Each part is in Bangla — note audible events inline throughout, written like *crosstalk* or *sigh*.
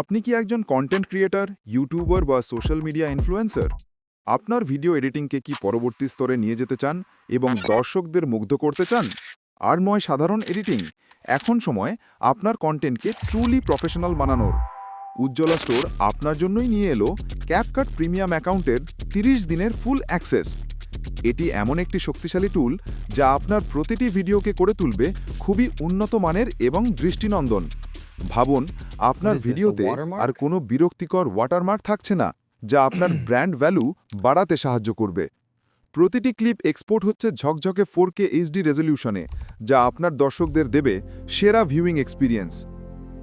আপনি কি একজন কন্টেন্ট ক্রিয়েটার ইউটিউবার বা সোশ্যাল মিডিয়া ইনফ্লুয়েন্সার আপনার ভিডিও এডিটিংকে কি পরবর্তী স্তরে নিয়ে যেতে চান এবং দর্শকদের মুগ্ধ করতে চান? আর নয়, সাধারণ এডিটিং এখন সময় আপনার কন্টেন্টকে ট্রুলি প্রফেশনাল বানানোর। উজ্জ্বলা স্টোর আপনার জন্যই নিয়ে এলো ক্যাপকাট প্রিমিয়াম অ্যাকাউন্টের 30 দিনের ফুল অ্যাক্সেস এটি এমন একটি শক্তিশালী টুল যা আপনার প্রতিটি ভিডিওকে করে তুলবে খুবই উন্নত মানের এবং দৃষ্টিনন্দন। ভাবুন আপনার ভিডিওতে আর কোনো বিরক্তিকর ওয়াটারমার্ক থাকছে না যা আপনার *clears throat* ব্র্যান্ড ভ্যালু বাড়াতে সাহায্য করবে। প্রতিটি ক্লিপ এক্সপোর্ট হচ্ছে ঝকঝকে ফোর কে এইচডি রেজলিউশনে যা আপনার দর্শকদের দেবে সেরা ভিউইং এক্সপিরিয়েন্স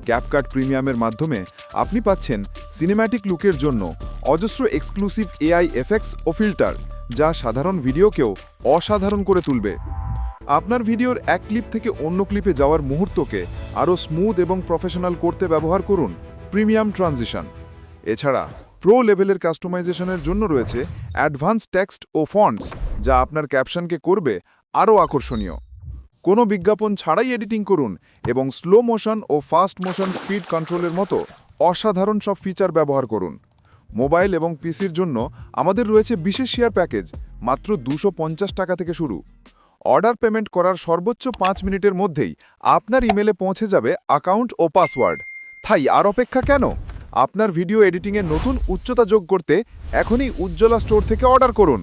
ক্যাপকাট প্রিমিয়ামের মাধ্যমে আপনি পাচ্ছেন সিনেম্যাটিক লুকের জন্য অজস্র এক্সক্লুসিভ এআই এফেক্টস ও ফিল্টার যা সাধারণ ভিডিওকেও অসাধারণ করে তুলবে। আপনার ভিডিওর এক ক্লিপ থেকে অন্য ক্লিপে যাওয়ার মুহূর্তকে আরও স্মুথ এবং প্রফেশনাল করতে ব্যবহার করুন প্রিমিয়াম ট্রানজিশন এছাড়া প্রো লেভেলের কাস্টমাইজেশনের জন্য রয়েছে অ্যাডভান্স টেক্সট ও ফন্টস যা আপনার ক্যাপশনকে করবে আরও আকর্ষণীয়। কোনো বিজ্ঞাপন ছাড়াই এডিটিং করুন এবং স্লো মোশন ও ফাস্ট মোশন স্পিড কন্ট্রোলের মতো অসাধারণ সব ফিচার ব্যবহার করুন। মোবাইল এবং পিসির জন্য আমাদের রয়েছে বিশেষ শেয়ার প্যাকেজ মাত্র দুশো টাকা থেকে শুরু। অর্ডার পেমেন্ট করার সর্বোচ্চ পাঁচ মিনিটের মধ্যেই আপনার ইমেলে পৌঁছে যাবে অ্যাকাউন্ট ও পাসওয়ার্ড। তাই আর অপেক্ষা কেন? আপনার ভিডিও এডিটিংয়ের নতুন উচ্চতা যোগ করতে এখনই উজ্জ্বলা স্টোর থেকে অর্ডার করুন।